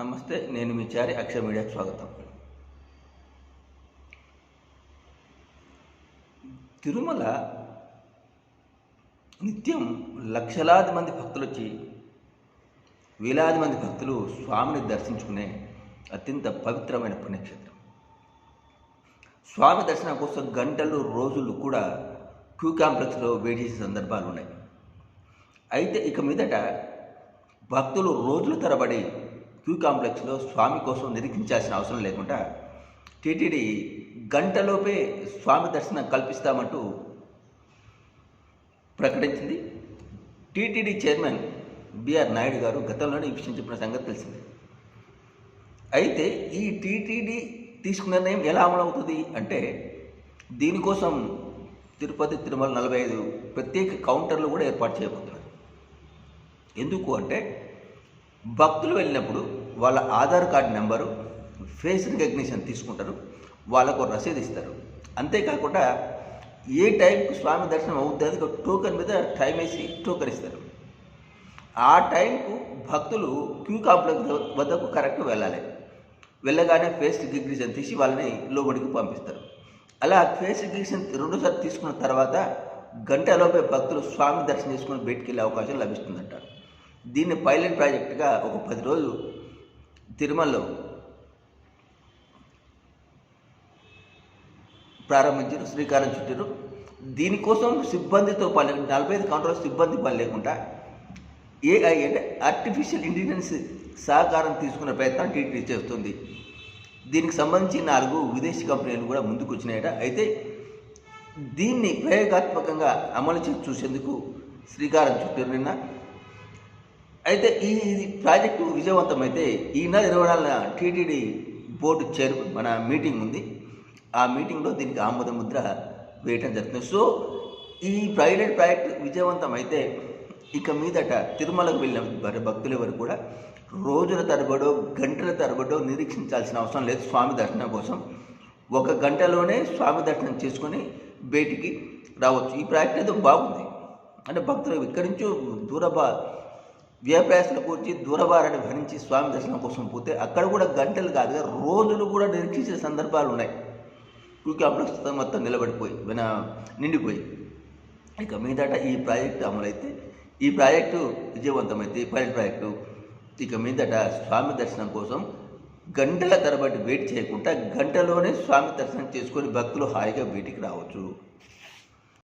నమస్తే నేను మీ చారి అక్షర మీడియాకు స్వాగతం. తిరుమల నిత్యం లక్షలాది మంది భక్తులు వచ్చి వేలాది మంది భక్తులు స్వామిని దర్శించుకునే అత్యంత పవిత్రమైన పుణ్యక్షేత్రం. స్వామి దర్శనం కోసం గంటలు రోజులు కూడా క్యూ క్యాంప్లెక్స్లో వెయిట్ చేసే సందర్భాలు ఉన్నాయి అయితే ఇక మీదట భక్తులు రోజుల తరబడి క్యూ కాంప్లెక్స్లో స్వామి కోసం నిరీక్షించాల్సిన అవసరం లేకుండా టీటీడీ గంటలోపే స్వామి దర్శనం కల్పిస్తామంటూ ప్రకటించింది. టీటీడీ చైర్మన్ బిఆర్ నాయుడు గారు గతంలోనే ఈ విషయం చెప్పిన సంగతి తెలిసింది. అయితే ఈ టీటీడీ తీసుకున్న నిర్ణయం ఎలా అమలవుతుంది అంటే దీనికోసం తిరుపతి తిరుమల నలభై ఐదు ప్రత్యేక కౌంటర్లు కూడా ఏర్పాటు చేయబోతున్నారు. ఎందుకు అంటే భక్తులు వెళ్ళినప్పుడు వాళ్ళ Aadhaar card number face recognition తీసుకుంటారు వాళ్ళకు రసీదు ఇస్తారు అంతేకాకుండా ఏ టైంకి స్వామి దర్శనం అవుతుంది ఒక టోకెన్ మీద టైం వేసి టోకెన్ ఇస్తారు. ఆ టైంకు భక్తులు క్యూ కాంప్లెక్స్ వద్దకు కరెక్ట్ వెళ్ళాలి. వెళ్ళగానే ఫేస్ రికగ్నిషన్ తీసి వాళ్ళని లోబడికి పంపిస్తారు. అలా ఫేస్ రికగ్నిషన్ రెండోసారి తీసుకున్న తర్వాత గంటలోపే భక్తులు స్వామి దర్శనం చేసుకుని బయటికి వెళ్ళే అవకాశం లభిస్తుందంట. దీన్ని పైలట్ ప్రాజెక్టుగా ఒక పది రోజులు తిరుమలలో ప్రారంభించారు శ్రీకారం చుట్టారు. దీనికోసం సిబ్బందితో పని నలభై ఐదు కౌంటర్ సిబ్బంది పని లేకుండా ఏఐ అంటే ఆర్టిఫిషియల్ ఇంటెలిజెన్స్ సహకారం తీసుకునే ప్రయత్నం టీటీడీ చేస్తుంది. దీనికి సంబంధించి నాలుగు విదేశీ కంపెనీలు కూడా ముందుకు వచ్చినాయట. అయితే దీన్ని ప్రయోగాత్మకంగా అమలు చేసి చూసేందుకు శ్రీకారం చుట్టారు నిన్న. అయితే ఈ ప్రాజెక్టు విజయవంతమైతే ఈ నెల ఇరవై నాలుగున టీటీడీ బోర్డు చైర్ మన మీటింగ్ ఉంది. ఆ మీటింగ్లో దీనికి ఆమోద ముద్ర వేయటం జరుగుతుంది. సో ఈ ప్రైవేట్ ప్రాజెక్ట్ విజయవంతం అయితే ఇక మీదట తిరుమలకు వెళ్ళిన వారి భక్తులు ఎవరు కూడా రోజుల తరబడో గంటల తరబడో నిరీక్షించాల్సిన అవసరం లేదు స్వామి దర్శనం కోసం. ఒక గంటలోనే స్వామి దర్శనం చేసుకొని బయటికి రావచ్చు. ఈ ప్రాజెక్ట్ ఏదో బాగుంది. అంటే భక్తులు ఇక్కడి నుంచో దూరబా వ్యయప్రయాసాలు కూర్చి దూరబారని భరించి స్వామి దర్శనం కోసం పోతే అక్కడ కూడా గంటలు కాదుగా రోజులు కూడా నిరీక్షించిన సందర్భాలు ఉన్నాయి. క్యూ అప్రస్తుతం మొత్తం నిలబడిపోయి విన నిండిపోయి. ఇక మీదట ఈ ప్రాజెక్టు అమలైతే ఈ ప్రాజెక్టు విజయవంతమైతే పైలట్ ప్రాజెక్టు ఇక మీదట స్వామి దర్శనం కోసం గంటల తరబడి వెయిట్ చేయకుండా గంటలోనే స్వామి దర్శనం చేసుకొని భక్తులు హాయిగా వీటికి రావచ్చు.